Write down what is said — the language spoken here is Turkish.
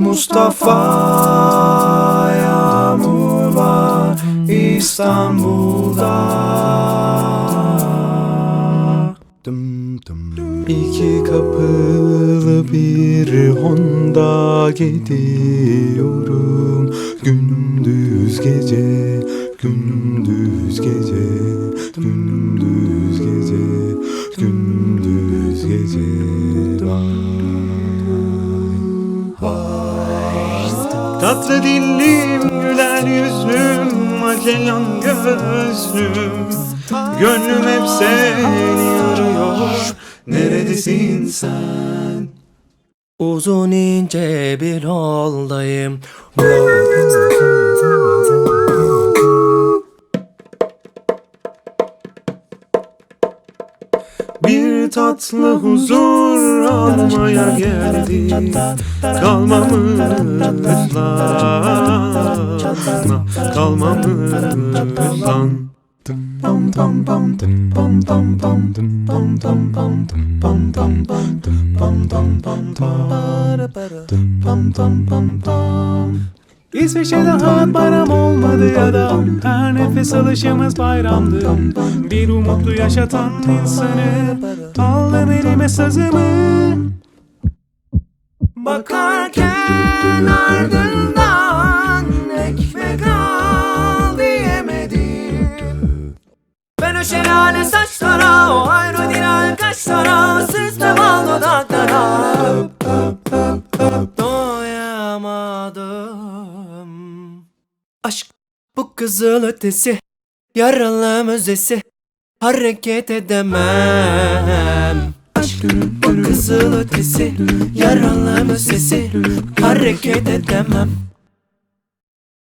Mustafa Yağmur var İstanbul'da Dım dım. İki kapılı bir Honda gidiyorum Gündüz gece, gündüz gece, gündüz gece, gündüz gece Vay. Tatlı dillim, güler yüzlüm, Magellan gözlüm Gönlüm hep seni arıyor Neredesin sen? Uzun ince bir yoldayım. Bir tatlı huzur almaya geldik Kalmamız lan Kalmamız lan Bam bam bam dım bam bam bam dım bam bam bam dım bam bam bam dım bam bam bam bam dım bam bam bam bam İsveç'te hayat bayram olmadı ya da Her nefes alışımız bayramdı. Bir umutlu yaşatan insanı Aldım elime sazımı. Bakarken ardından O şelale saçlara o aerodinal kaşlara Süslem al dudaklara Doyamadım. Aşk bu kızıl ötesi Yaralı müzesi Hareket edemem. Aşk bu kızıl ötesi Yaralı müzesi Hareket edemem